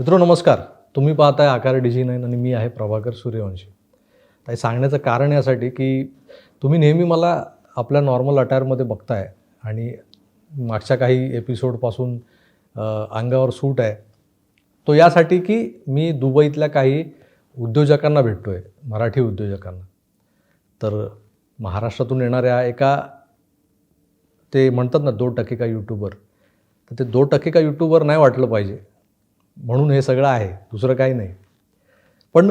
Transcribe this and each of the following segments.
मित्रो नमस्कार. तुम्ही पाहताय आकार डिझी नाईन आणि मी आहे प्रभाकर सूर्यवंशी. ताई सांगण्याचं कारण यासाठी की तुम्ही नेहमी मला आपल्या नॉर्मल अटायरमध्ये बघताय आणि मागच्या काही एपिसोडपासून अंगावर सूट आहे. तो यासाठी की मी दुबईतल्या काही उद्योजकांना भेटतो आहे मराठी उद्योजकांना. तर महाराष्ट्रातून येणाऱ्या एका ते म्हणतात ना दोन टक्के का यूट्यूबर तर ते दोन टक्के का यूट्यूबर नाही वाटलं पाहिजे. म्हणून हे सगळं आहे दुसरं काही नाही. पण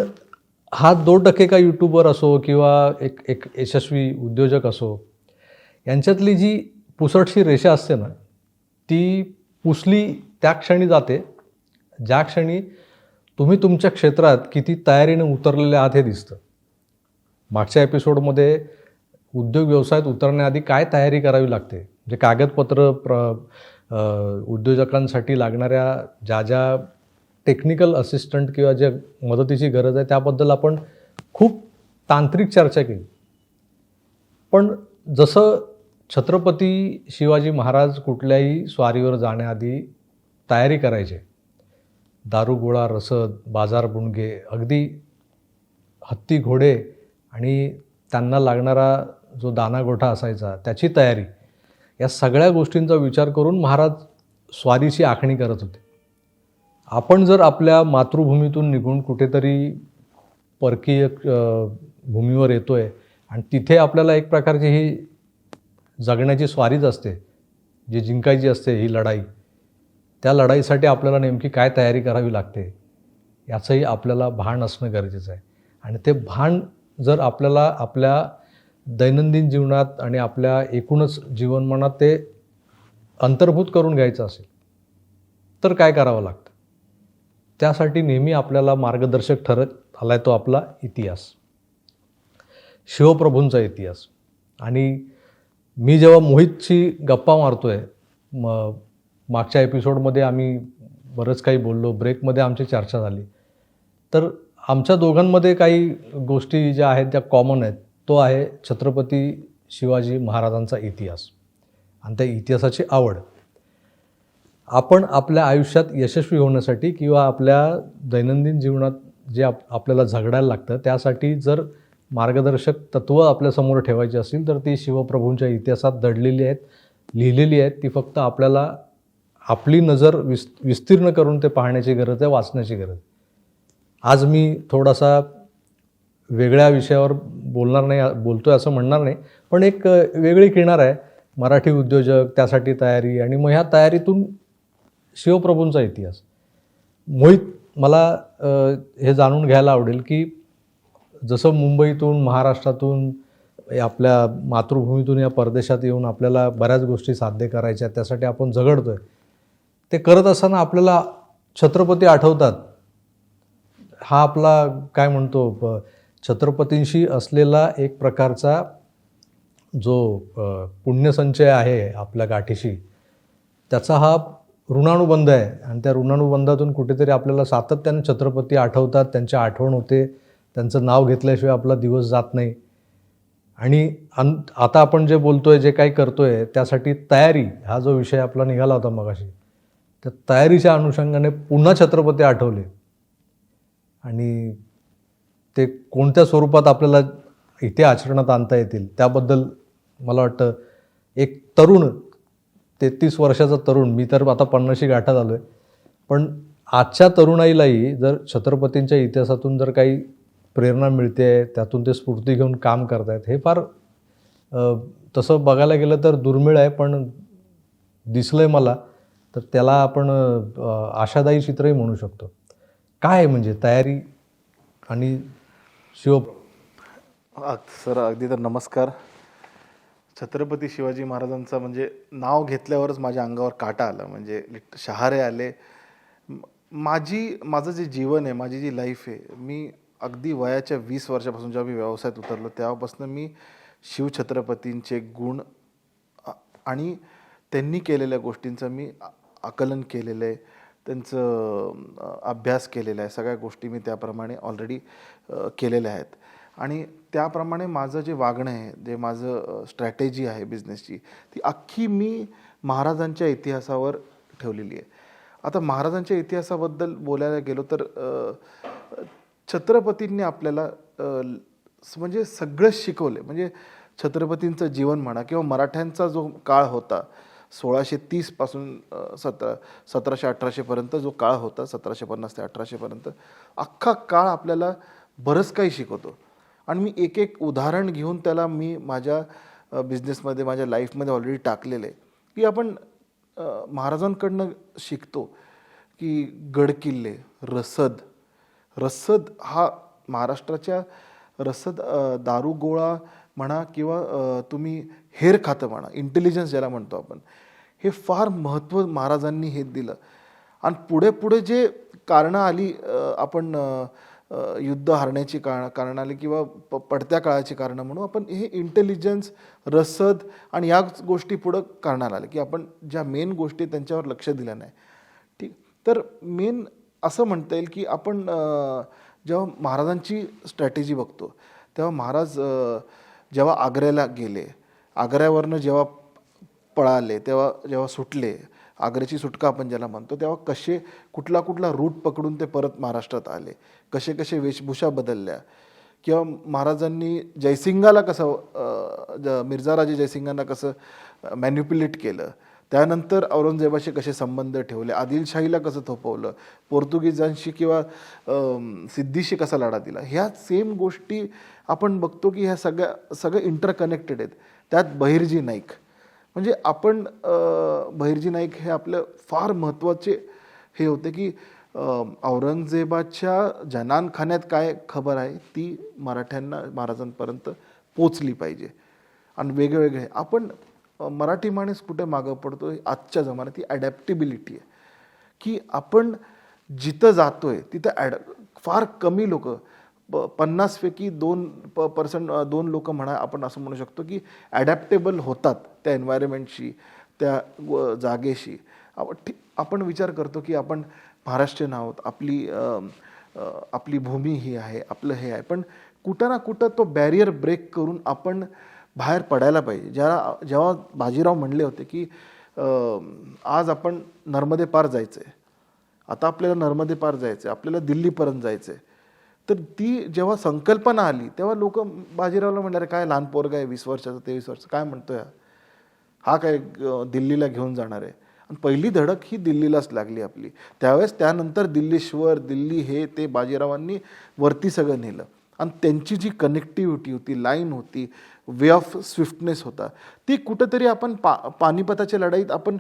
हा दोन टक्के का यूट्यूबर असो किंवा एक एक यशस्वी उद्योजक असो यांच्यातली जी पुसटशी रेषा असते ना ती पुसली त्या क्षणी जाते ज्या क्षणी तुम्ही तुमच्या क्षेत्रात किती तयारीने उतरलेले आहात हे दिसतं. मागच्या एपिसोडमध्ये उद्योग व्यवसायात उतरण्याआधी काय तयारी करावी लागते? म्हणजे कागदपत्र प्र उद्योजकांसाठी लागणाऱ्या ज्या ज्या टेक्निकल असिस्टंट किंवा ज्या मदतीची गरज आहे त्याबद्दल आपण खूप तांत्रिक चर्चा केली. पण जसं छत्रपती शिवाजी महाराज कुठल्याही स्वारीवर जाण्याआधी तयारी करायचे दारू गोळा रसद बाजार बुणगे अगदी हत्ती घोडे आणि त्यांना लागणारा जो दानागोठा असायचा त्याची तयारी या सगळ्या गोष्टींचा विचार करून महाराज स्वारीची आखणी करत होते. आपण जर आपल्या मातृभूमीतून निघून कुठेतरी परकीय भूमीवर येतो आहे आणि तिथे आपल्याला एक प्रकारची ही जगण्याची स्वारीच असते जी जिंकायची असते ही लढाई त्या लढाईसाठी आपल्याला नेमकी काय तयारी करावी लागते याचंही आपल्याला भान असणं गरजेचं आहे. आणि ते भान जर आपल्याला आपल्या दैनंदिन जीवनात आणि आपल्या एकूणच जीवनमानात ते अंतर्भूत करून घ्यायचं असेल तर काय करावं लागतं? त्यासाठी नेहमी आपल्याला मार्गदर्शक ठरत आला आहे तो आपला इतिहास. शिवप्रभूंचा इतिहास. आणि मी जेव्हा मोहितशी गप्पा मारतो आहे म मागच्या एपिसोडमध्ये आम्ही बरंच काही बोललो ब्रेकमध्ये आमची चर्चा झाली. तर आमच्या दोघांमध्ये काही गोष्टी ज्या आहेत त्या कॉमन आहेत. तो आहे छत्रपती शिवाजी महाराजांचा इतिहास. आणि त्या इतिहासाची आवड. आपण आपल्या आयुष्यात यशस्वी होण्यासाठी किंवा आपल्या दैनंदिन जीवनात जे आप आपल्याला झगडायला लागतं त्यासाठी जर मार्गदर्शक तत्त्व आपल्यासमोर ठेवायची असतील तर ती शिवप्रभूंच्या इतिहासात दडलेली आहेत लिहिलेली आहेत ती फक्त आपल्याला आपली नजर विस् विस्तीर्ण करून ते पाहण्याची गरज आहे वाचण्याची गरज आहे. आज मी थोडासा वेगळ्या विषयावर बोलणार नाही बोलतोय असं म्हणणार नाही पण एक वेगळी किनार आहे मराठी उद्योजक त्यासाठी तयारी आणि मग ह्या तयारीतून शिवप्रभूंचा इतिहास. मोहित मला हे जाणून घ्यायला आवडेल की जसं मुंबईतून महाराष्ट्रातून आपल्या मातृभूमीतून या परदेशात येऊन आपल्याला बऱ्याच गोष्टी साध्य करायच्या त्यासाठी आपण झगडतोय. ते करत असताना आपल्याला छत्रपती आठवतात. हा आपला काय म्हणतो प- छत्रपतींशी असलेला एक प्रकारचा जो पुण्यसंचय आहे आपल्या गाठीशी त्याचा हा ऋणानुबंध आहे. आणि त्या ऋणानुबंधातून कुठेतरी आपल्याला सातत्याने छत्रपती आठवतात त्यांची आठवण होते त्यांचं नाव घेतल्याशिवाय आपला दिवस जात नाही. आणि अन आता आपण जे बोलतो आहे जे काही करतो आहे त्यासाठी तयारी हा जो विषय आपला निघाला होता मगाशी त्या तयारीच्या अनुषंगाने पुन्हा छत्रपती आठवले. आणि ते कोणत्या स्वरूपात आपल्याला इथे आचरणात आणता येतील त्याबद्दल मला वाटतं एक तरुण तेहतीस वर्षाचा तरुण मी तर आता पन्नाशी गाठात आलो आहे पण आजच्या तरुणाईलाही जर छत्रपतींच्या इतिहासातून जर काही प्रेरणा मिळते त्यातून ते स्फूर्ती घेऊन काम करतायत हे फार तसं बघायला गेलं तर दुर्मिळ आहे पण दिसलं आहे मला. तर त्याला आपण आशादायी चित्रही म्हणू शकतो. काय आहे म्हणजे तयारी आणि शिव सर अगदी तर नमस्कार. छत्रपती शिवाजी महाराजांचं म्हणजे नाव घेतल्यावरच माझ्या अंगावर काटा आला. म्हणजे शहारे आले. माझी माझं जे जीवन आहे माझी जी लाईफ आहे मी अगदी वयाच्या वीस वर्षापासून जेव्हा मी व्यवसायात उतरलो तेव्हापासून मी शिवछत्रपतींचे गुण आणि त्यांनी केलेल्या गोष्टींचं मी आकलन केलेलं आहे. त्यांचं अभ्यास केलेला आहे. सगळ्या गोष्टी मी त्याप्रमाणे ऑलरेडी केलेल्या आहेत. आणि त्याप्रमाणे माझं जे वागणं आहे जे माझं स्ट्रॅटेजी आहे बिझनेसची ती अख्खी मी महाराजांच्या इतिहासावर ठेवलेली आहे. आता महाराजांच्या इतिहासाबद्दल बोलायला गेलो तर छत्रपतींनी आपल्याला म्हणजे सगळं शिकवले म्हणजे छत्रपतींचं जीवन म्हणा किंवा मराठ्यांचा जो काळ होता सोळाशे तीसपासून सतरा सतराशे अठराशेपर्यंत जो काळ होता सतराशे पन्नास ते अठराशेपर्यंत अख्खा काळ आपल्याला बरंच काही शिकवतो. आणि मी एक एक उदाहरण घेऊन त्याला मी माझ्या बिझनेसमध्ये माझ्या लाईफमध्ये ऑलरेडी टाकलेलं. आहे की आपण महाराजांकडनं शिकतो की गडकिल्ले रसद. रसद हा महाराष्ट्राच्या रसद दारूगोळा म्हणा किंवा तुम्ही हेर खातं म्हणा इंटेलिजन्स ज्याला म्हणतो आपण हे फार महत्त्व महाराजांनी हे दिलं. आणि पुढे पुढे जे कारणं आली आपण युद्ध हारण्याची कारण कारणं आली किंवा प पडत्या काळाची कारणं म्हणून आपण हे इंटेलिजन्स रसद आणि या गोष्टी पुढं कारणाला आले. की आपण ज्या मेन गोष्टी त्यांच्यावर लक्ष दिलं नाही. ठीक. तर मेन असं म्हणता येईल की आपण जेव्हा महाराजांची स्ट्रॅटेजी बघतो तेव्हा महाराज जेव्हा आग्र्याला गेले आग्र्यावरनं जेव्हा पळाले तेव्हा जेव्हा सुटले आग्र्याची सुटका आपण ज्याला म्हणतो तेव्हा कसे कुठला कुठला रूट पकडून ते परत महाराष्ट्रात आले? कसे कसे वेशभूषा बदलल्या? किंवा महाराजांनी जयसिंगाला कसं मिर्झाराजे जयसिंगांना कसं मॅन्युप्युलेट केलं? त्यानंतर औरंगजेबाशी कसे संबंध ठेवले? आदिलशाहीला कसं थोपवलं? पोर्तुगीजांशी किंवा सिद्धीशी कसा लढा दिला? ह्या सेम गोष्टी आपण बघतो की ह्या सगळ्या सगळ्या इंटरकनेक्टेड आहेत. त्यात बहिर्जी नाईक. म्हणजे आपण बहिर्जी नाईक हे आपलं फार महत्त्वाचे हे होते की औरंगजेबाच्या जनानखान्यात काय खबर आहे ती मराठ्यांना महाराजांपर्यंत पोचली पाहिजे. आणि वेगवेगळे आपण मराठी माणूस कुठे मागं पडतो आजच्या जमान्यात ती ॲडॅप्टेबिलिटी आहे. की आपण जिथं जातोय तिथं ॲड फार कमी लोक प पन्नासपैकी दोन प पर्सेंट दोन लोक म्हणा आपण असं म्हणू शकतो की ॲडॅप्टेबल होतात त्या एन्व्हायरमेंटशी त्या व- जागेशी. आपण ठीक आपण विचार करतो की आपण महाराष्ट्रीयन आहोत आपली आपली भूमी ही आहे आपलं हे आहे. पण कुठं ना कुठं तो बॅरियर ब्रेक करून आपण बाहेर पडायला पाहिजे. ज्या जेव्हा बाजीराव म्हणले होते की आज आपण नर्मदे पार जायचं आहे आता आपल्याला नर्मदे पार जायचं आहे आपल्याला दिल्लीपर्यंत जायचं आहे तर ती जेव्हा संकल्पना आली तेव्हा लोक बाजीरावला म्हणणार काय लहान पोरगा आहे वीस वर्षाचा तेवीस वर्ष काय म्हणतोय हा? हा काय दिल्लीला घेऊन जाणार आहे. आणि पहिली धडक ही दिल्लीलाच लागली आपली. त्यावेळेस त्यानंतर दिल्लीश्वर दिल्ली हे ते बाजीरावांनी वरती सगळं नेलं. आणि त्यांची जी कनेक्टिव्हिटी होती लाईन होती वे ऑफ स्विफ्टनेस होता ती कुठंतरी आपण पा पानिपताच्या लढाईत आपण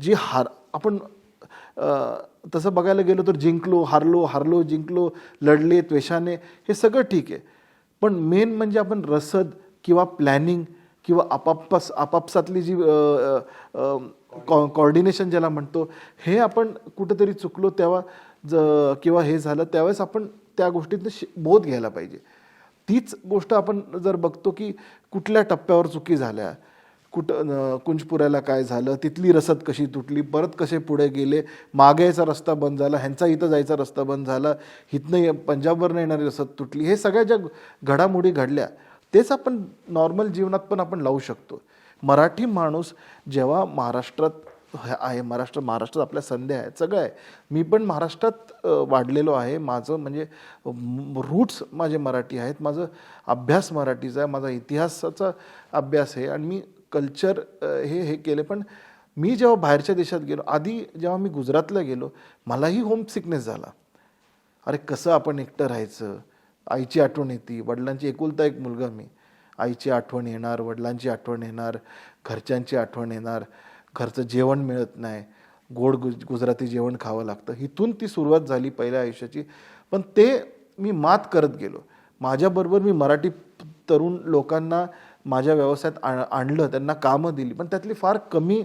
जी हार आपण तसं बघायला गेलो तर जिंकलो हारलो हारलो जिंकलो लढले त्वेषाने हे सगळं ठीक आहे. पण मेन म्हणजे आपण रसद किंवा प्लॅनिंग किंवा आपापस आपापसातली जी कॉ कॉर्डिनेशन ज्याला म्हणतो हे आपण कुठंतरी चुकलो तेव्हा ज किंवा हे झालं त्यावेळेस आपण त्या गोष्टीतनं शि बोध घ्यायला पाहिजे. तीच गोष्ट आपण जर बघतो की कुठल्या टप्प्यावर चुकी झाल्या कुठं कुंजपुऱ्याला काय झालं तिथली रसद कशी तुटली परत कसे पुढे गेले मागे यायचा रस्ता बंद झाला ह्यांचा इथं जायचा रस्ता बंद झाला इथनं ये- पंजाबवरनं येणारी रसद तुटली हे सगळ्या ज्या घडामोडी घडल्या तेच आपण नॉर्मल जीवनात पण आपण लावू शकतो. मराठी माणूस जेव्हा महाराष्ट्रात आहे महाराष्ट्र महाराष्ट्रात आपल्या संध्या आहेत सगळं आहे. मी पण महाराष्ट्रात वाढलेलो आहे. माझं म्हणजे रूट्स माझे मराठी आहेत. माझं अभ्यास मराठीचा आहे. माझा इतिहासाचा अभ्यास आहे. आणि मी कल्चर हे हे केले. पण मी जेव्हा बाहेरच्या देशात गेलो आधी जेव्हा मी गुजरातला गेलो मलाही होम सिकनेस झाला. अरे कसं आपण एकटं राहायचं? आईची आठवण येते वडिलांची एकुलता एक मुलगा मी. आईची आठवण येणार वडिलांची आठवण येणार घरच्यांची आठवण येणार घरचं जेवण मिळत नाही गोड गुज गुजराती जेवण खावं लागतं. इथून ती सुरुवात झाली पहिल्या आयुष्याची. पण ते मी मात करत गेलो. माझ्याबरोबर मी मराठी तरुण लोकांना माझ्या व्यवसायात आण आणलं त्यांना कामं दिली. पण त्यातली फार कमी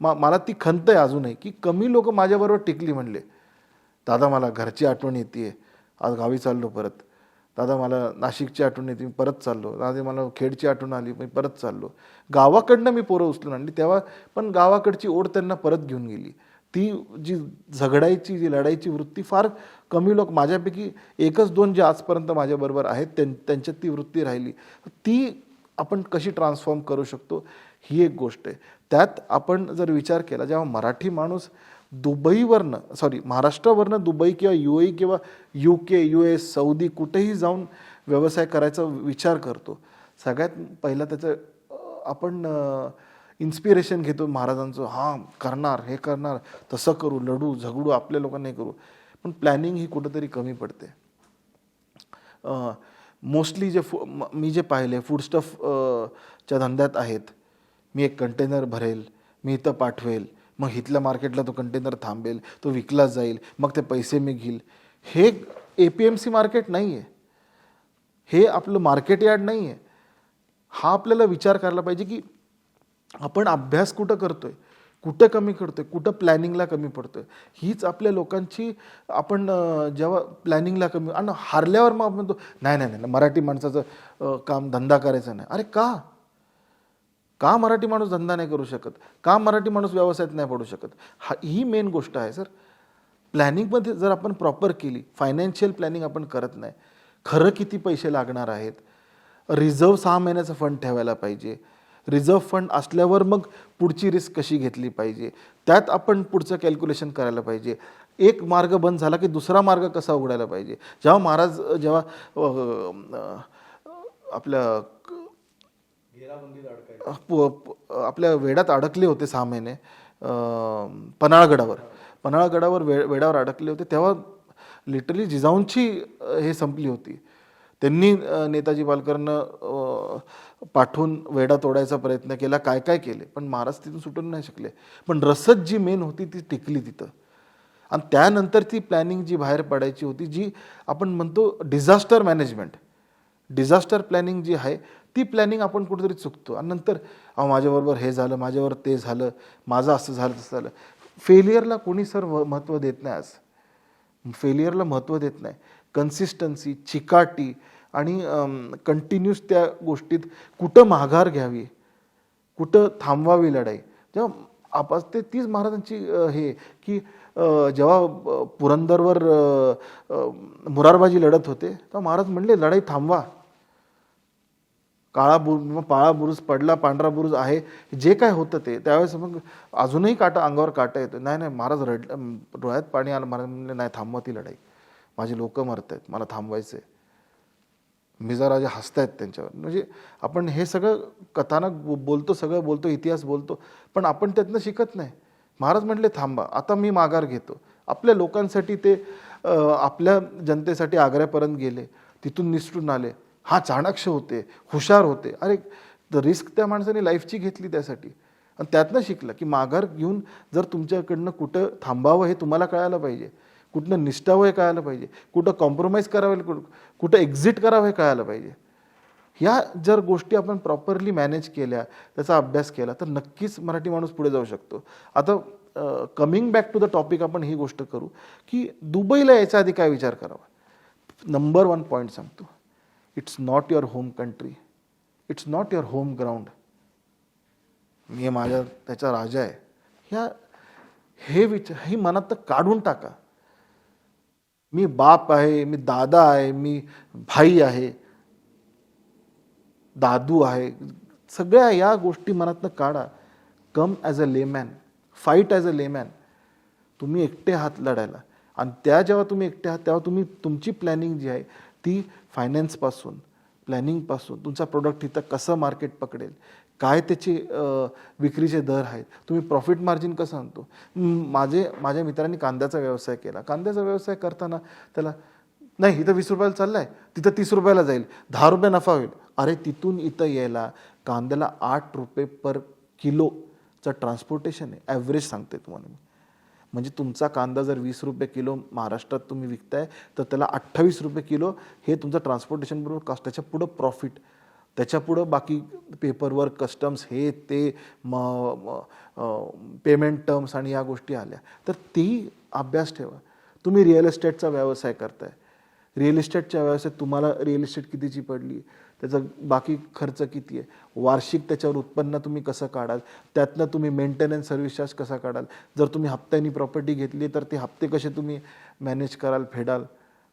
मा मला ती खंत आहे अजूनही की कमी लोक माझ्याबरोबर टिकली म्हणले. दादा मला घरची आठवण येते आज गावी चाललो परत. दादा मला नाशिकची आठवण येते मी परत चाललो. दादा मला खेडची आठवण आली मी परत चाललो. गावाकडनं मी पोरं उचलून आणली तेव्हा पण गावाकडची ओढ त्यांना परत घेऊन गेली. ती जी झगडायची जी लढाईची वृत्ती फार कमी लोक माझ्यापैकी एकच दोन जे आजपर्यंत माझ्याबरोबर आहेत त्यां त्यांच्यात ती वृत्ती राहिली. ती आपण कशी ट्रान्सफॉर्म करू शकतो ही एक गोष्ट आहे. त्यात आपण जर विचार केला जेव्हा मराठी माणूस दुबईवरनं सॉरी महाराष्ट्रावरनं दुबई किंवा यू ए किंवा U K U S Saudi कुठेही जाऊन व्यवसाय करायचा विचार करतो सगळ्यात पहिला त्याचं आपण इन्स्पिरेशन घेतो महाराजांचं. हां करणार हे करणार तसं करू लढू झगडू आपल्या लोकांना करू. पण प्लॅनिंग ही कुठंतरी कमी पडते. मोस्टली जे फू मी जे पाहिले फूडस्टफ च्या धंद्यात आहेत मी एक कंटेनर भरेल मी इथं पाठवेल मग इथल्या मार्केटला तो कंटेनर थांबेल तो विकला जाईल मग ते पैसे मी घेईल. हे A P M C market नाही आहे हे आपलं मार्केट यार्ड नाही आहे हा आपल्याला विचार करायला पाहिजे की आपण अभ्यास कुठं करतोय? कुठं कमी करतोय कुठं प्लॅनिंगला कमी पडतोय हीच आपल्या लोकांची आपण जेव्हा प्लॅनिंगला कमी आणि हारल्यावर मग आपण म्हणतो नाही नाही नाही मराठी माणसाचं काम धंदा करायचा नाही. अरे का? का मराठी माणूस धंदा नाही करू शकत? का मराठी माणूस व्यवसायात नाही पडू शकत? हा ही मेन गोष्ट आहे सर. प्लॅनिंगमध्ये जर आपण प्रॉपर केली फायनान्शियल प्लॅनिंग आपण करत नाही खरं किती पैसे लागणार आहेत? रिझर्व सहा महिन्याचा फंड ठेवायला पाहिजे. रिझर्व्ह फंड असल्यावर मग पुढची रिस्क कशी घेतली पाहिजे? त्यात आपण पुढचं कॅल्क्युलेशन करायला पाहिजे. एक मार्ग बंद झाला की दुसरा मार्ग कसा उघडायला पाहिजे? जेव्हा महाराज जेव्हा आपल्या प- आपल्या वेडात अडकले होते सहा महिने पन्हाळगडावर. पन्हाळगडावर वे वेडावर अडकले होते तेव्हा लिटरली जिजाऊंची हे संपली होती. त्यांनी नेताजी पालकरनं पाठवून वेडा तोडायचा प्रयत्न केला. काय काय केले? पण महाराज तिथून सुटून नाही शकले. पण रसद जी मेन होती ती टिकली तिथं. आणि त्यानंतर ती प्लॅनिंग जी बाहेर पडायची होती जी आपण म्हणतो डिझास्टर मॅनेजमेंट डिझास्टर प्लॅनिंग जी आहे ती प्लॅनिंग आपण कुठेतरी चुकतो. आणि नंतर अहो माझ्याबरोबर हे झालं माझ्यावर ते झालं माझं असं झालं तसं झालं. फेलियरला कोणी सर महत्त्व देत नाही आज. फेलियरला महत्त्व देत नाही. कन्सिस्टन्सी चिकाटी आणि कंटिन्यूस त्या गोष्टीत कुठं माघार घ्यावी कुठं थांबवावी लढाई. जेव्हा आपास ते तीच महाराजांची हे की जेव्हा पुरंदरवर मुरारबाजी लढत होते तेव्हा महाराज म्हणले लढाई थांबवा. काळा बुर पाळा बुरुज पडला पांढरा बुरुज आहे जे काय होतं ते. त्यावेळेस मग अजूनही काटा अंगावर काटा येतो नाही नाही महाराज रड डोळ्यात पाणी आलं. महाराज म्हणले नाही थांबवा ती लढाई. माझी लोकं मरत आहेत मला थांबवायचं आहे मिजाराजे हसतायत त्यांच्यावर. म्हणजे आपण हे सगळं कथानक बोलतो सगळं बोलतो इतिहास बोलतो पण आपण त्यातनं शिकत नाही. महाराज म्हटले थांबा आता मी माघार घेतो. आपल्या लोकांसाठी ते आपल्या जनतेसाठी आग्र्यापर्यंत गेले. तिथून निसटून आले. हा चाणाक्ष होते हुशार होते. अरे रिस्क त्या माणसाने लाईफची घेतली त्यासाठी. आणि त्यातनं शिकलं की माघार घेऊन जर तुमच्याकडनं कुठं थांबावं हे तुम्हाला कळायला पाहिजे. कुठनं निष्ठावं हे कळायला पाहिजे कुठं कॉम्प्रोमाइज करावं कुठं कुठं एक्झिट करावं हे कळायला पाहिजे. ह्या जर गोष्टी आपण प्रॉपरली मॅनेज केल्या त्याचा अभ्यास केला तर नक्कीच मराठी माणूस पुढे जाऊ शकतो. आता coming back to the topic आपण ही गोष्ट करू की दुबईला याच्या आधी काय विचार करावा? नंबर वन पॉईंट सांगतो. It's not your home country it's not your home ground मी माझ्या त्याचा राजा आहे. ह्या हे विचार ही मनात तर काढून टाका. मी बाप आहे मी दादा आहे मी भाई आहे दादू आहे. सगळ्या या गोष्टी मनातनं काढा. Come as a layman fight as a layman. तुम्ही एकटे हात लढायला. आणि त्या जेव्हा तुम्ही एकटे आहात तेव्हा तुम्ही तुमची प्लॅनिंग जी आहे ती फायनान्सपासून प्लॅनिंगपासून तुमचा प्रोडक्ट इथं कसं मार्केट पकडेल? काय त्याचे विक्रीचे दर आहेत? तुम्ही प्रॉफिट मार्जिन कसं आणतो? माझे माझ्या मित्रांनी कांद्याचा व्यवसाय केला. कांद्याचा व्यवसाय करताना त्याला नाही इथं वीस रुपयाला चाललाय. तिथं तीस रुपयाला जाईल. दहा रुपये नफा होईल. अरे तिथून इथं यायला कांद्याला आठ रुपये पर किलोचं ट्रान्सपोर्टेशन आहे. ॲव्हरेज सांगते तुम्हाला मी. म्हणजे तुमचा कांदा जर वीस रुपये किलो महाराष्ट्रात तुम्ही विकताय तर त्याला अठ्ठावीस रुपये किलो हे तुमचं ट्रान्सपोर्टेशन बरोबर कॉस्ट त्याच्या पुढं प्रॉफिट त्याच्यापुढं बाकी पेपरवर्क कस्टम्स हे ते म पेमेंट टर्म्स आणि या गोष्टी आल्या. तर ती अभ्यास ठेवा. तुम्ही रिअल इस्टेटचा व्यवसाय करताय. रिअल इस्टेटच्या व्यवसायात तुम्हाला रिअल इस्टेट कितीची पडली? त्याचा बाकी खर्च किती आहे? वार्षिक त्याच्यावर उत्पन्न तुम्ही कसं काढाल? त्यातनं तुम्ही मेंटेनन्स सर्व्हिस चार्ज कसा काढाल? जर तुम्ही हप्त्यानी प्रॉपर्टी घेतली तर ते हप्ते कसे तुम्ही मॅनेज कराल फेडाल?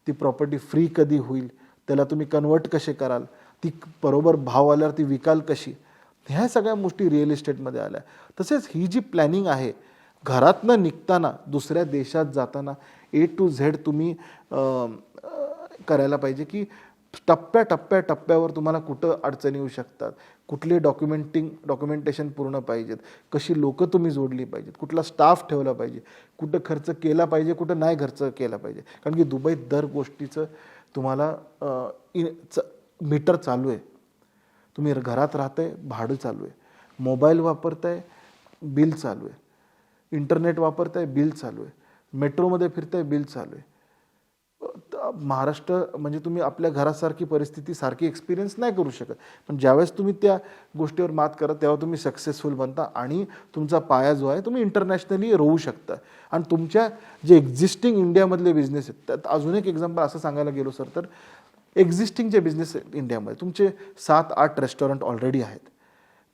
ती प्रॉपर्टी फ्री कधी होईल? त्याला तुम्ही कन्वर्ट कसे कराल? ती बरोबर भाव आल्यावर ती विकाल कशी? ह्या सगळ्या गोष्टी रिअल इस्टेटमध्ये आल्या. तसेच ही जी प्लॅनिंग आहे घरातनं निघताना दुसऱ्या देशात जाताना ए टू झेड तुम्ही करायला पाहिजे की टप्प्या टप्प्या टप्प्यावर तुम्हाला कुठं अडचणी येऊ शकतात? कुठले डॉक्युमेंटिंग डॉक्युमेंटेशन पूर्ण पाहिजेत? कशी लोकं तुम्ही जोडली पाहिजेत? कुठला स्टाफ ठेवला पाहिजे? कुठं खर्च केला पाहिजे कुठं नाही खर्च केला पाहिजे? कारण की दुबईत दर गोष्टीचं तुम्हाला इन- च मीटर चालू आहे. तुम्ही घरात राहताय भाडं चालू आहे. मोबाईल वापरताय बिल चालू आहे. इंटरनेट वापरताय बिल चालू आहे. मेट्रोमध्ये फिरताय बिल चालू आहे. महाराष्ट्र म्हणजे तुम्ही आपल्या घरासारखी परिस्थिती सारखी एक्सपिरियन्स नाही करू शकत. पण ज्यावेळेस तुम्ही त्या गोष्टीवर मात करत तेव्हा तुम्ही सक्सेसफुल बनता आणि तुमचा पाया जो आहे तुम्ही इंटरनॅशनली रोवू शकता. आणि तुमच्या जे एक्झिस्टिंग इंडियामधले बिझनेस आहेत त्यात अजून एक एक्झाम्पल असं सांगायला गेलो सर तर एक्झिस्टिंग जे बिझनेस इंडियामध्ये तुमचे सात आठ रेस्टॉरंट ऑलरेडी आहेत.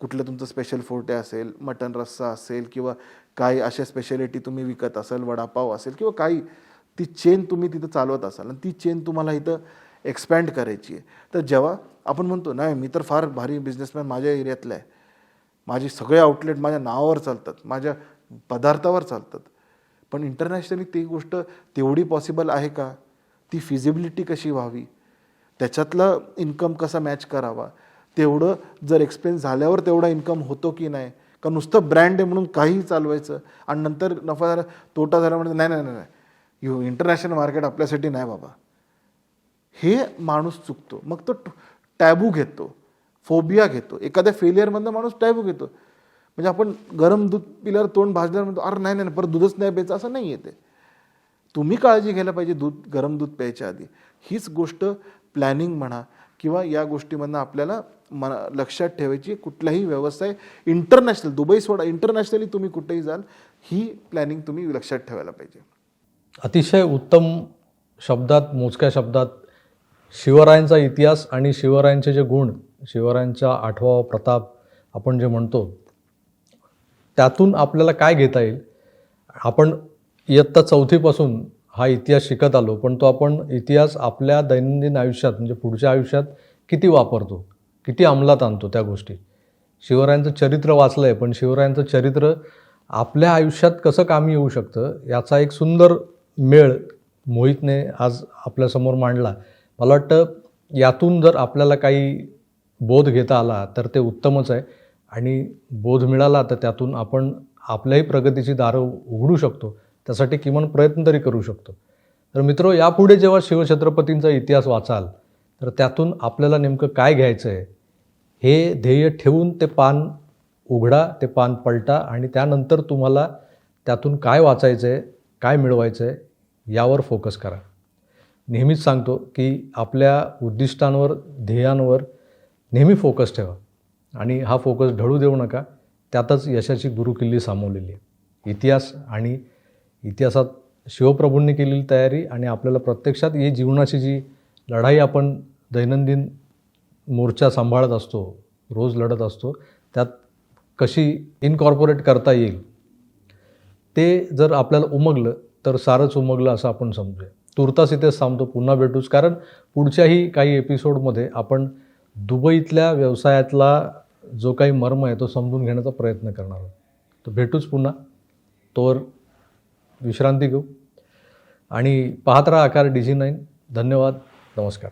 कुठलं तुमचं स्पेशल फोर्टे असेल मटन रस्सा असेल किंवा काही अशा स्पेशालिटी तुम्ही विकत असाल वडापाव असेल किंवा काही ती चेन तुम्ही तिथं चालवत असाल आणि ती चेन तुम्हाला इथं एक्सपॅन्ड करायची आहे. तर जेव्हा आपण म्हणतो नाही मी तर फार भारी बिझनेसमॅन माझ्या एरियातला आहे. माझे सगळे आउटलेट माझ्या नावावर चालतात माझ्या पदार्थावर चालतात. पण इंटरनॅशनली ती गोष्ट तेवढी पॉसिबल आहे का? ती फिजिबिलिटी कशी व्हावी? त्याच्यातलं इन्कम कसा मॅच करावा? तेवढं जर एक्सपेन्स झाल्यावर तेवढा इन्कम होतो की नाही? का नुसतं ब्रँड आहे म्हणून काहीही चालवायचं? आणि नंतर नफा झाला तोटा झाला म्हणजे नाही नाही नाही नाही. यू इंटरनॅशनल मार्केट आपल्यासाठी नाही बाबा. हे माणूस चुकतो. मग तो टॅबू घेतो. फोबिया घेतो. एखाद्या फेलियरमधनं माणूस टॅबू घेतो. म्हणजे आपण गरम दूध पिल्यावर तोंड भाजल्यावर म्हणतो अरे नाही नाही नाही, परत दूधच नाही प्यायचं. असं नाही येते तुम्ही काळजी घ्यायला पाहिजे दूध गरम दूध प्यायच्या आधी. हीच गोष्ट प्लॅनिंग म्हणा किंवा या गोष्टीमधनं आपल्याला मना लक्षात ठेवायची कुठलाही व्यवसाय इंटरनॅशनल दुबई सोडा इंटरनॅशनली तुम्ही कुठेही जाल ही प्लॅनिंग तुम्ही लक्षात ठेवायला पाहिजे. अतिशय उत्तम शब्दात मोजक्या शब्दात शिवरायांचा इतिहास आणि शिवरायांचे जे गुण शिवरायांचा आठवा प्रताप आपण जे म्हणतो त्यातून आपल्याला काय घेता येईल? आपण इयत्ता चौथीपासून हा इतिहास शिकत आलो पण तो आपण इतिहास आपल्या दैनंदिन आयुष्यात म्हणजे पुढच्या आयुष्यात किती वापरतो किती अंमलात आणतो त्या गोष्टी. शिवरायांचं चरित्र वाचलं आहे पण शिवरायांचं चरित्र आपल्या आयुष्यात कसं कामी येऊ शकतं याचा एक सुंदर मेळ मोहितने आज आपल्यासमोर मांडला. मला वाटतं यातून जर आपल्याला काही बोध घेता आला तर ते उत्तमच आहे. आणि बोध मिळाला तर त्यातून आपण आपल्याही प्रगतीची दारं उघडू शकतो. त्यासाठी किमान प्रयत्न तरी करू शकतो. तर मित्र यापुढे जेव्हा शिवछत्रपतींचा इतिहास वाचाल तर त्यातून आपल्याला नेमकं काय घ्यायचं आहे हे ध्येय ठेवून ते पान उघडा ते पान पलटा आणि त्यानंतर तुम्हाला त्यातून काय वाचायचं आहे काय मिळवायचं आहे यावर फोकस करा. नेहमीच सांगतो की आपल्या उद्दिष्टांवर ध्येयांवर नेहमी फोकस ठेवा आणि हा फोकस ढळू देऊ नका. त्यातच यशाची गुरुकिल्ली सामावलेली आहे. इतिहास आणि इतिहासात शिवप्रभूंनी केलेली तयारी आणि आपल्याला प्रत्यक्षात ही जीवनाची जी लढाई आपण दैनंदिन मोर्चा सांभाळत असतो रोज लढत असतो त्यात कशी इनकॉर्पोरेट करता येईल ते जर आपल्याला उमगलं तर सारंच उमगलं असं आपण समजूया. तुर्तास इथेच थांबतो पुन्हा भेटूच. कारण पुढच्याही काही एपिसोडमध्ये आपण दुबईतल्या व्यवसायातला जो काही मर्म आहे तो समजून घेण्याचा प्रयत्न करणार आहोत. तर भेटूच पुन्हा. तोवर विश्रांती घेऊ. आणि पाहत राहा आकार डी जी नाईन. धन्यवाद. नमस्कार.